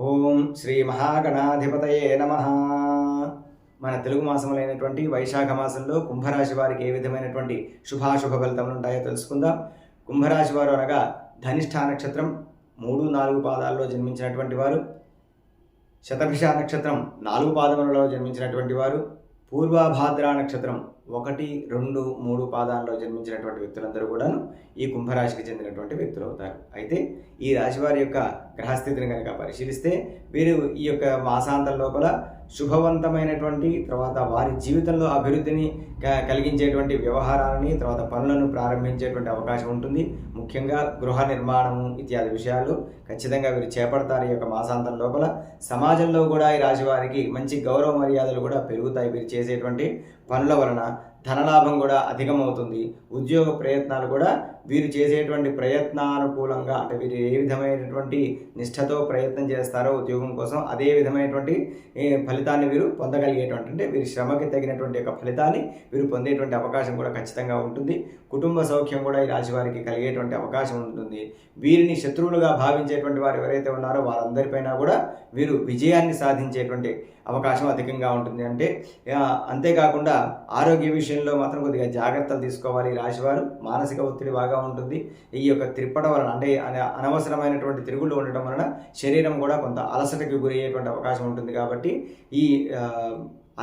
ఓం శ్రీ మహాగణాధిపతయే నమ. మన తెలుగు మాసములైనటువంటి వైశాఖ మాసంలో కుంభరాశి వారికి ఏ విధమైనటువంటి శుభాశుభ ఫలితములు ఉంటాయో తెలుసుకుందాం. కుంభరాశి వారు అనగా ధనిష్ఠ నక్షత్రం మూడు నాలుగు పాదాల్లో జన్మించినటువంటి వారు. శతభిష నక్షత్రం నాలుగు పాదములలో జన్మించినటువంటి వారు. పూర్వభాద్ర నక్షత్రం ఒకటి రెండు మూడు పాదాల్లో జన్మించినటువంటి వ్యక్తులందరూ కూడాను ఈ కుంభరాశికి చెందినటువంటి వ్యక్తులు అవుతారు. అయితే ఈ రాశి వారి యొక్క గ్రహస్థితిని కనుక పరిశీలిస్తే వీరు ఈ యొక్క మాసాంతం లోపల శుభవంతమైనటువంటి తర్వాత వారి జీవితంలో అభివృద్ధిని క- కలిగించేటువంటి వ్యవహారాలని తర్వాత పనులను ప్రారంభించేటువంటి అవకాశం ఉంటుంది. ముఖ్యంగా గృహ నిర్మాణము ఇత్యాది విషయాలు ఖచ్చితంగా వీరు చేపడతారు ఈ యొక్క మాసాంతం లోపల. సమాజంలో కూడా ఈ రాశి వారికి మంచి గౌరవ మర్యాదలు కూడా పెరుగుతాయి. వీరు చేసేటువంటి పనుల వలన ధనలాభం కూడా అధికమవుతుంది. ఉద్యోగ ప్రయత్నాలు కూడా వీరు చేసేటువంటి ప్రయత్నానుకూలంగా అంటే వీరు ఏ విధమైనటువంటి నిష్ఠతో ప్రయత్నం చేస్తారో ఉద్యోగం కోసం అదే విధమైనటువంటి ఫలితాన్ని వీరు పొందగలిగేటువంటి అంటే వీరి శ్రమకి తగినటువంటి యొక్క ఫలితాన్ని వీరు పొందేటువంటి అవకాశం కూడా ఖచ్చితంగా ఉంటుంది. కుటుంబ సౌఖ్యం కూడా ఈ రాశివారికి కలిగేటువంటి అవకాశం ఉంటుంది. వీరిని శత్రువులుగా భావించేటువంటి వారు ఎవరైతే ఉన్నారో వారందరిపైన కూడా వీరు విజయాన్ని సాధించేటువంటి అవకాశం అధికంగా ఉంటుంది. అంటే అంతేకాకుండా ఆరోగ్య విషయం విషయంలో మాత్రం కొద్దిగా జాగ్రత్తలు తీసుకోవాలి రాశివారు. మానసిక ఒత్తిడి బాగా ఉంటుంది. ఈ యొక్క త్రిప్పడం వలన అంటే అనవసరమైనటువంటి తిరుగుళ్ళు ఉండటం వలన శరీరం కూడా కొంత అలసటకి గురయ్యేటువంటి అవకాశం ఉంటుంది కాబట్టి ఈ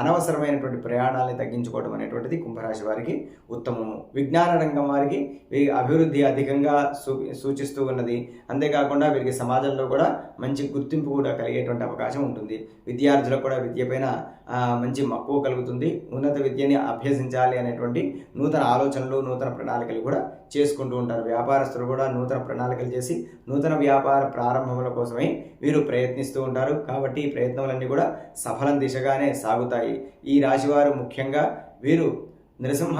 అనవసరమైనటువంటి ప్రయాణాలని తగ్గించుకోవడం అనేటువంటిది కుంభరాశి వారికి ఉత్తమము. విజ్ఞాన రంగం వారికి వీరి అభివృద్ధి అధికంగా సూ సూచిస్తూ ఉన్నది. అంతేకాకుండా వీరికి సమాజంలో కూడా మంచి గుర్తింపు కూడా కలిగేటువంటి అవకాశం ఉంటుంది. విద్యార్థులకు కూడా విద్యపైన మంచి మక్కువ కలుగుతుంది. ఉన్నత విద్యని అభ్యసించాలి అనేటువంటి నూతన ఆలోచనలు నూతన ప్రణాళికలు కూడా చేసుకుంటూ ఉంటారు. వ్యాపారస్తులు కూడా నూతన ప్రణాళికలు చేసి నూతన వ్యాపార ప్రారంభముల కోసమై వీరు ప్రయత్నిస్తూ ఉంటారు. కాబట్టి ఈ ప్రయత్నములన్నీ కూడా సఫలం దిశగానే సాగుతాయి. ఈ రాశివారు ముఖ్యంగా వీరు నృసింహ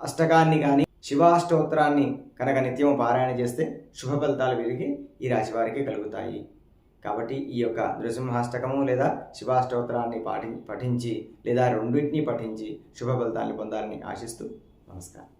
అష్టకాన్ని కానీ శివాష్టోత్తరాన్ని కనుక నిత్యం పారాయణ చేస్తే శుభ ఫలితాలు వీరికి ఈ రాశి వారికి కలుగుతాయి. కాబట్టి ఈ యొక్క నృసింహాష్టకము లేదా శివాష్టోత్తరాన్ని పాటి పఠించి లేదా రెండింటినీ పఠించి శుభ ఫలితాన్ని పొందాలని ఆశిస్తూ నమస్కారం.